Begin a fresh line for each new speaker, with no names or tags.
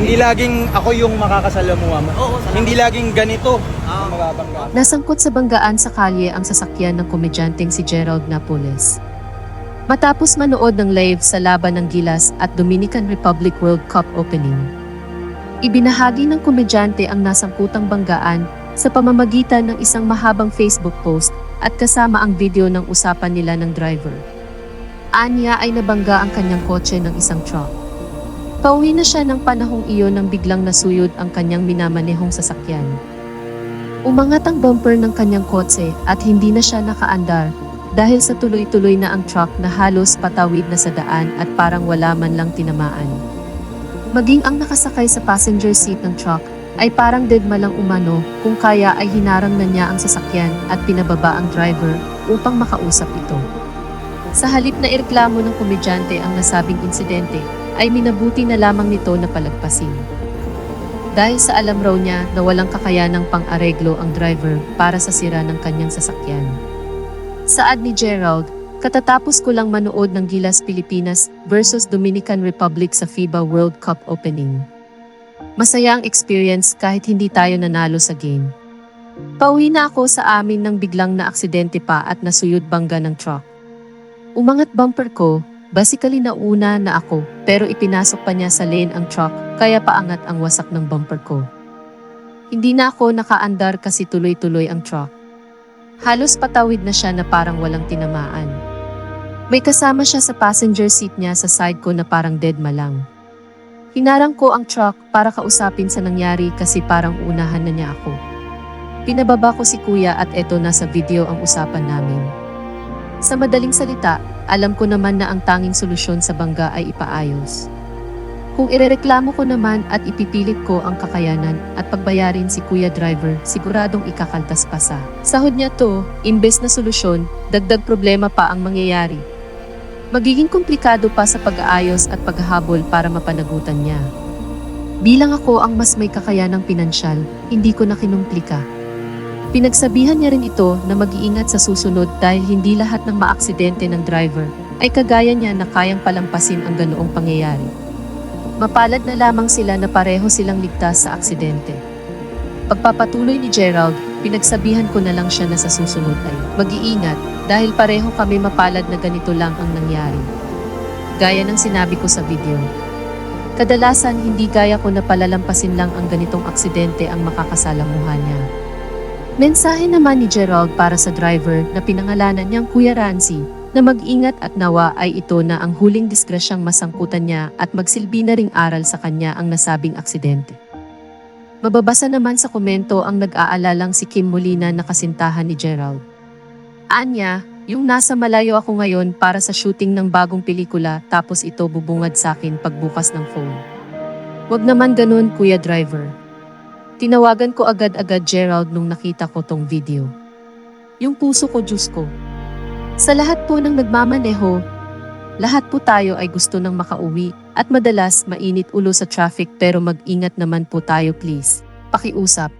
Hindi laging ako yung makakasalamuha mo.
Oo, salamat.
Hindi laging ganito
Ah.
ang mababangga.
Nasangkot sa banggaan sa kalye ang sasakyan ng komedyanteng si Gerald Napoles. Matapos manood ng live sa laban ng Gilas at Dominican Republic World Cup opening. Ibinahagi ng komedyante ang nasangkutang banggaan sa pamamagitan ng isang mahabang Facebook post at kasama ang video ng usapan nila ng driver. Anya ay nabangga ang kanyang kotse ng isang truck. Pauwi na siya ng panahong iyon nang biglang nasuyod ang kanyang minamanehong sasakyan. Umangat ang bumper ng kanyang kotse at hindi na siya nakaandar dahil sa tuloy-tuloy na ang truck na halos patawid na sa daan at parang wala man lang tinamaan. Maging ang nakasakay sa passenger seat ng truck ay parang deadma lang umano kung kaya ay hinarang na niya ang sasakyan at pinababa ang driver upang makausap ito. Sa halip na ireklamo ng komedyante ang nasabing insidente, ay minabuti na lamang nito na palagpasin. Dahil sa alam raw niya na walang kakayanang pang-areglo ang driver para sa sira ng kanyang sasakyan. Saad ni Gerald, katatapos ko lang manood ng Gilas Pilipinas versus Dominican Republic sa FIBA World Cup opening. Masaya ang experience kahit hindi tayo nanalo sa game. Pauwi na ako sa amin nang biglang na aksidente pa at nasuyod bangga ng truck. Umangat bumper ko, basically nauna na ako, pero ipinasok pa niya sa lane ang truck, kaya paangat ang wasak ng bumper ko. Hindi na ako nakaandar kasi tuloy-tuloy ang truck. Halos patawid na siya na parang walang tinamaan. May kasama siya sa passenger seat niya sa side ko na parang dead malang. Hinarang ko ang truck para kausapin sa nangyari kasi parang unahan na niya ako. Pinababa ko si kuya at eto na sa video ang usapan namin. Sa madaling salita, alam ko naman na ang tanging solusyon sa bangga ay ipaayos. Kung irereklamo ko naman at ipipilit ko ang kakayanan at pagbayarin si kuya driver, siguradong ikakaltas pa sa sahod niya to, imbes na solusyon, dagdag problema pa ang mangyayari. Magiging komplikado pa sa pag-aayos at paghahabol para mapanagutan niya. Bilang ako ang mas may kakayanang pinansyal, hindi ko na kinumplika. Pinagsabihan niya rin ito na mag-iingat sa susunod dahil hindi lahat ng maaksidente ng driver ay kagaya niya na kayang palampasin ang ganoong pangyayari. Mapalad na lamang sila na pareho silang ligtas sa aksidente. Pagpapatuloy ni Gerald, pinagsabihan ko na lang siya na sa susunod ay mag-iingat dahil pareho kami mapalad na ganito lang ang nangyari. Gaya ng sinabi ko sa video. Kadalasan hindi gaya ko na palalampasin lang ang ganitong aksidente ang makakasalamuhan niya. Mensahe naman ni Gerald para sa driver na pinangalanan niyang Kuya Rancy na mag-ingat at nawa ay ito na ang huling diskresyang masangkutan niya at magsilbi na ring aral sa kanya ang nasabing aksidente. Mababasa naman sa komento ang nag-aalalang si Kim Molina na kasintahan ni Gerald. Anya, yung nasa malayo ako ngayon para sa shooting ng bagong pelikula tapos ito bubungad sa akin pagbukas ng phone. Wag naman ganun, Kuya Driver. Tinawagan ko agad-agad Gerald nung nakita ko tong video. Yung puso ko, Diyos ko. Sa lahat po ng nagmamaneho, lahat po tayo ay gusto ng makauwi at madalas mainit ulo sa traffic pero mag-ingat naman po tayo please. Pakiusap.